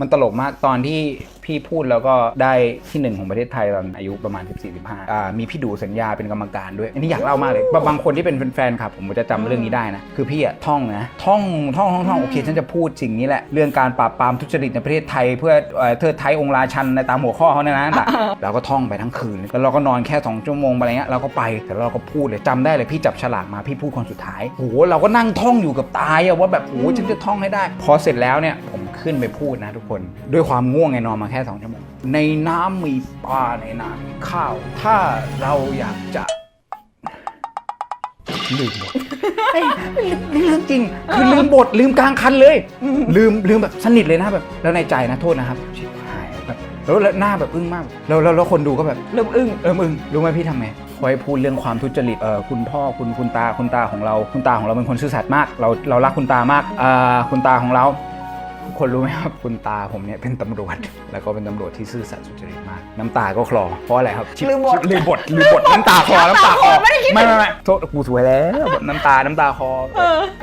มันตลกมากตอนที่พี่พูดแล้วก็ได้ที่หนึ่งของประเทศไทยตอนอายุประมาณ 14-15อ่ามีพี่ดูสัญญาเป็นกรรมการด้วย อันนี้อยากเล่ามากเลย บางคนที่เป็นแฟนๆครับผมจะจำเรื่องนี้ได้นะ คือพี่อะท่องนะ ท่องท่องท่องท่องโอเค ฉันจะพูดสิ่งนี้แหละ เรื่องการปราบปรามทุจริตในประเทศไทย เพื่อเอ่อเทิดไทยองค์ราชันในตามหัวข้อเขาเนี่ยนะแต่เราก็ท่องไปทั้งคืน แล้วเราก็นอนแค่สองชั่วโมงอะไรเงี้ยเราก็ไปแต่เราก็พูดเลยจำได้เลยพี่จับฉลากมาพี่พูดคนสุดท้ายโอ้โหเราก็นั่งท่องอยู่กับตายอะว่าแบบโอ้โหฉันจะท่องให้ได้ พอเสร็จแล้วเนี่ยผ ขึ้นไปพูดนะทุกคน ด้วยความง่วงไงนอนมาแค่สองชั่วโมงในน้ำมีปลาในน้ำมีข้าว ถ้าเราอยากจะลืมหมดเอ้ยนี่เรื่องจริง คือลืมบทลืมกลางคันเลย ลืมลืมแบบสนิทเลยนะแบบ แล้วในใจนะโทษนะครับชิบหายแบบแล้วแล้วหน้าแบบอึ้งมากแล้วแล้วแล้วคนดูก็แบบเริ่มอึ้งเออมึงรู้ไหมพี่ทำไงคอยพูดเรื่องความทุจริตเออคุณพ่อคุณคุณตาคุณตาของเรา คุณตาของเราเป็นคนซื่อสัตย์มาก เราเรารักคุณตามากอ่าคุณตาของเราทุก คนรู้ไหมครับคุณตาผมเนี่ยเป็นตำรวจ แล้วก็เป็นตำรวจที่ซื่อสัตย์สุจริตมาก น้ำตาก็คลอเพราะอะไรครับลืมบทลืมบทลืมบทน้ำตาคลอน้ำตาคลอไม่ได้คิดไม่ไม่ไม่โทษกูสวยแล้วแบบน้ำตาน้ำตาคลอ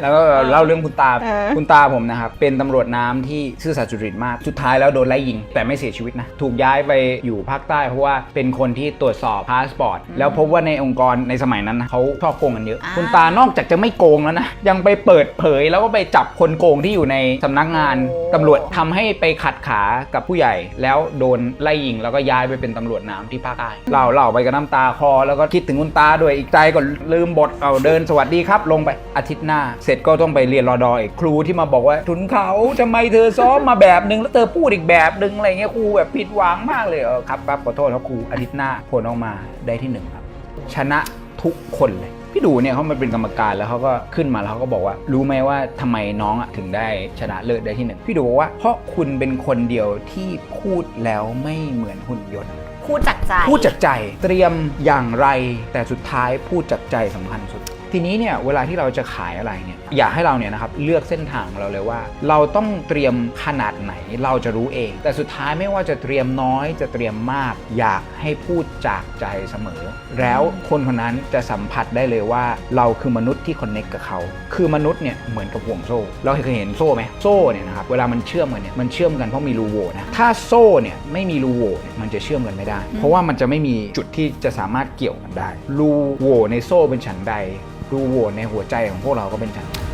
แล้วก็เล่าเรื่องคุณตาเออคุณตาผมนะครับเป็นตำรวจน้ำที่ซื่อสัตย์สุจริตมากสุดท้ายแล้วโดนไล่ยิง แต่ไม่เสียชีวิตนะถูกย้ายไปอยู่ภาคใต้เพราะว่าเป็นคนที่ตรวจสอบพาสปอร์ตแล้วพบว่าในองค์กรในสมัยนั้นนะเขาชอบโกงกันเยอะอ่าคุณตานอกจากจะไม่โกงแล้วนะยังไปเปิดเผยแล้วก็ไปจับคนโกงที่อยู่ในสำนักงานตำรวจทำให้ไปขัดขากับผู้ใหญ่ แล้วโดนไล่ยิงแล้วก็ย้ายไปเป็นตำรวจน้ำที่ภาคใต้เล่าเล่าไปกับน้ำตาคลอแล้วก็คิดถึงคุณตาด้วยอีกใจก็ลืมบทเอาเดินสวัสดีครับ ลงไปอาทิตย์หน้า เสร็จก็ต้องไปเรียนรอดออีกครูที่มาบอกว่าทุนเขาทำไมเธอซ้อมมาแบบนึงแล้วเธอพูดอีกแบบนึงอะไรเงี้ยครูแบบผิดหวังมากเลยเออครับครับขอโทษครับครูอาทิตย์หน้าผลออกมาได้ที่หนึ่งครับ ชนะ ทุกคนเลย พี่ดูเนี่ยเขามาเป็นกรรมการแล้วเขาก็ขึ้นมาแล้วเขาก็บอกว่า รู้ไหมว่าทำไมน้องอะถึงได้ชนะเลิศได้ที่หนึ่งพี่ดูบอกว่าเพราะคุณเป็นคนเดียวที่พูดแล้วไม่เหมือนหุ่นยนต์พูดจากใจ พูดจากใจ เตรียมอย่างไร แต่สุดท้ายพูดจากใจสำคัญสุด ทีนี้เนี่ยเวลาที่เราจะขายอะไรเนี่ยอยากให้เราเนี่ยนะครับเลือกเส้นทางของเราเลยว่า เราต้องเตรียมขนาดไหนเราจะรู้เอง แต่สุดท้ายไม่ว่าจะเตรียมน้อยจะเตรียมมาก อยากให้พูดจากใจเสมอ แล้วคนคนนั้นจะสัมผัสได้เลยว่าเราคือมนุษย์ที่คอนเน็กกับเขา คือมนุษย์เนี่ยเหมือนกับห่วงโซ่ เราเคยเห็นโซ่ไหมโซ่เนี่ยนะครับเวลามันเชื่อมกันเนี่ยมันเชื่อมกันเพราะมีรูโหว่นะถ้าโซ่เนี่ยไม่มีรูโหว่เนี่ยมันจะเชื่อมกันไม่ได้ เพราะว่ามันจะไม่มีจุดที่จะสามารถเกี่ยวกันได้รูโหว่ในโซ่เป็นฉันใดรูโหว่ในหัวใจของพวกเราก็เป็นฉันนั้น